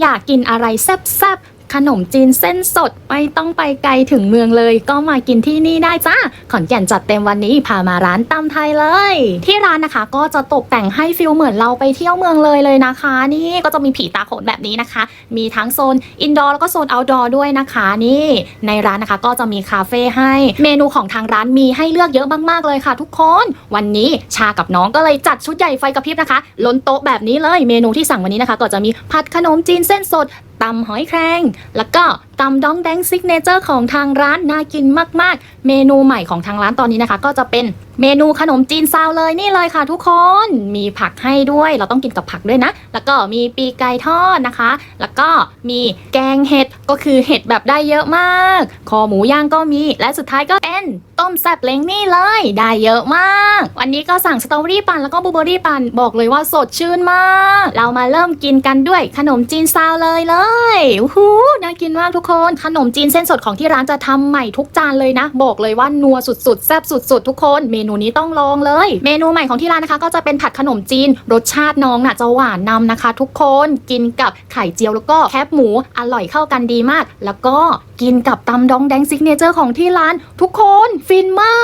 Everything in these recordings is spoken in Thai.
อยากกินอะไรแซ่บๆ ขนมจีนเส้นสดไม่ต้องไปไกลถึงเมืองเลย ก็มากินที่นี่ได้จ้าขอนแก่นจัดเต็มวันนี้พามาร้านตำไทยเลย ที่ร้านนะคะก็จะตกแต่งให้ฟิลเหมือนเราไปเที่ยวเมืองเลยเลยนะคะ นี่ก็จะมีผีตาโขนแบบนี้นะคะ มีทั้งโซนอินดอร์แล้วก็โซนเอาท์ดอร์ด้วยนะคะนี่ในร้านนะคะก็จะมีคาเฟ่ให้เมนูของทางร้านมีให้เลือกเยอะมากๆเลยค่ะ ทุกคนวันนี้ชากับน้องก็เลยจัดชุดใหญ่ไฟกระพริบนะคะ ล้นโต๊ะแบบนี้เลยเมนูที่สั่งวันนี้นะคะ ก็จะมีผัดขนมจีนเส้นสดตำหอยแครงแล้วก็ตำดองแดงซิกเนเจอร์ของทางร้านน่ากินมาก ๆ เมนูใหม่ของทางร้านตอนนี้นะคะ ก็จะเป็นเมนูขนมจีนซาวเลยนี่เลยค่ะทุกคนมีผักให้ด้วย เราต้องกินกับผักด้วยนะ แล้วก็มีปีกไก่ทอดนะคะ แล้วก็มีแกงเห็ดก็คือเห็ดแบบได้เยอะมาก คอหมูย่างก็มีและสุดท้ายก็เป็นต้มแซ่บเล้งนี่เลย ได้เยอะมาก วันนี้ก็สั่งสตรอเบอรี่ปั่นแล้วก็บลูเบอรี่ปั่นบอกเลยว่าสดชื่นมาก เรามาเริ่มกินกันด้วยขนมจีนซาวเลยเลยอู้หูน่ากินมากทุกคน ขนมจีนเส้นสดของที่ร้านจะทำใหม่ทุกจานเลยนะ บอกเลยว่านัวสุดๆแซ่บสุดๆ ทุกคน เมนูนี้ต้องลองเลย เมนูใหม่ของที่ร้านนะคะ ก็จะเป็นผัดขนมจีน รสชาติน้องน่ะจะหวานนำนะคะ ทุกคนกินกับไข่เจียวแล้วก็แคบหมูอร่อยเข้ากันดีมาก แล้วก็กินกับตำดองแดงซิกเนเจอร์ของที่ร้าน ทุกคนฟินมาก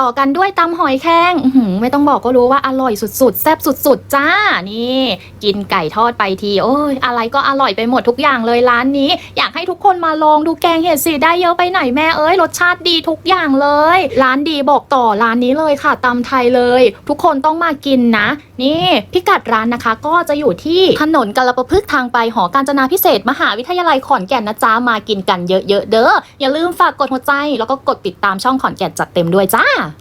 ต่อกันด้วยตำหอยแครงไม่ต้องบอกก็รู้ว่าอร่อยสุดๆ แซ่บสุดๆ จ้า นี่ กินไก่ทอดไปทีโอ้ยอะไรก็อร่อยไปหมดทุกอย่างเลยร้านนี้ อยากให้ทุกคนมาลองดูแกงเห็ดสิได้เยอะไปไหนแม่เอ้ยรสชาติดีทุกอย่างเลย ร้านดีบอกต่อร้านนี้เลยค่ะตำไทยเลย ทุกคนต้องมากินนะ นี่พิกัดร้านนะคะ ก็จะอยู่ที่ถนนกาลประพฤกทางไปหอการจนาพิเศษ มหาวิทยาลัยขอนแก่นนะจ๊ะมากินกันเยอะๆเด้ออย่าลืมฝากกดหัวใจ แล้วก็กดติดตามช่องขอนแก่นจัดเต็มด้วยจ้า yeah.